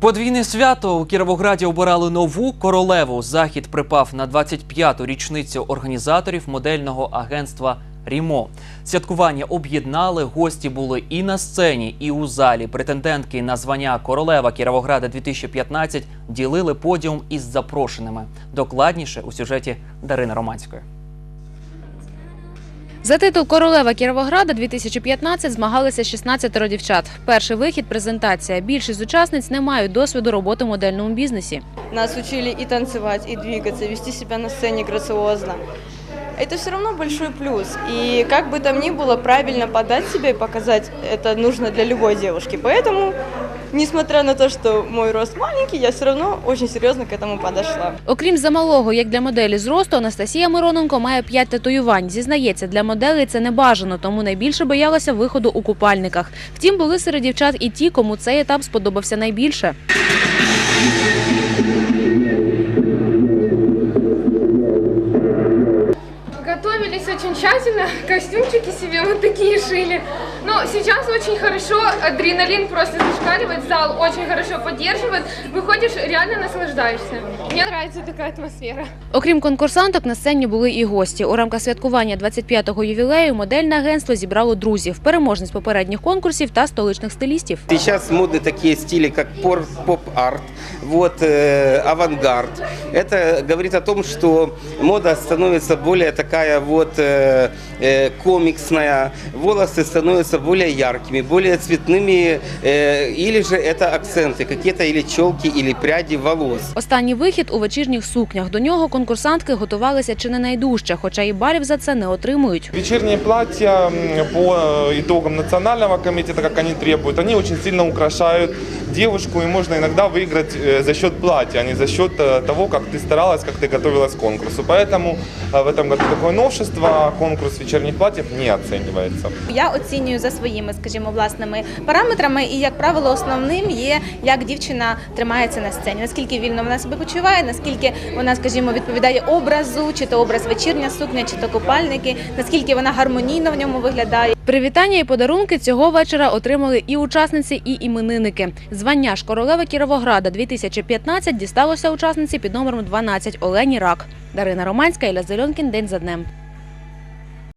Подвійне свято у Кіровограді обирали нову королеву. Захід припав на 25-ту річницю організаторів модельного агентства Рімо. Святкування об'єднали. Гості були і на сцені, і у залі. Претендентки на звання королева Кіровограда 2015 ділили подіум із запрошеними. Докладніше у сюжеті Дарини Романської. За титул Королева Кіровограда 2015 змагалися 16 дівчат. Перший вихід презентація. Більшість учасниць не мають досвіду роботи в модельному бізнесі. Нас учили і танцювати, і двигатися, вести себе на сцені грациозно Это все равно большой плюс. И как бы там ни было, правильно подать себя и показать это нужно для любой девушки. Поэтому, несмотря на то, что мой рост маленький, я все равно очень серьезно к этому подошла. Окрім замалого, як для моделі зросту, Анастасія Мироненко має 5 татуювань. Зізнається, для моделей це не бажано, тому найбільше боялася виходу у купальниках. Втім, були серед дівчат і ті, кому цей етап сподобався найбільше. Готовились очень тщательно, костюмчики себе вот такие шили. Но сейчас очень хорошо, адреналин просто зашкаливает, зал очень хорошо поддерживает. Выходишь, реально наслаждаешься. Мне нравится такая атмосфера. Окрім конкурсанток, на сцені були і гості. У рамках святкування 25-го ювілею модельне агентство зібрало друзів, переможниць попередніх конкурсів та столичних стилістів. Сейчас модны такие стили, как пор- поп-арт, вот, э, авангард. Это говорит о том, что мода становится более такая вот э, э, комиксная, волосы становятся более яркими, более цветными, э, или же это акценты, какие-то или челки, или пряди волос. Останній вихід у вечірніх сукнях. До нього конкурсантки готувалися чи не найдужче, хоча і балів за це не отримують. Вечерние платья м, по э, итогам национального комитета, как они требуют, они очень сильно украшают девушку, и можно иногда выиграть э, за счет платья, а не за счет э, того, как ты старалась, как ты готовилась к конкурсу. Поэтому э, в этом году такое новшество, конкурс вечерних платьев не оценивается. Я оцінюю за своїми, скажімо, власними параметрами, і як правило, основним є як дівчина тримається на сцені, наскільки вільно вона себе почуває, наскільки вона, скажімо, відповідає образу, чи то образ вечірня сукня, чи то купальники, наскільки вона гармонійно в ньому виглядає. Привітання і подарунки цього вечора отримали і учасниці, і іменинники. Звання ж королеви Кіровограда 2015 дісталося учасниці під номером 12 Олені Рак. Дарина Романська, Іля Зеленкін День за днем.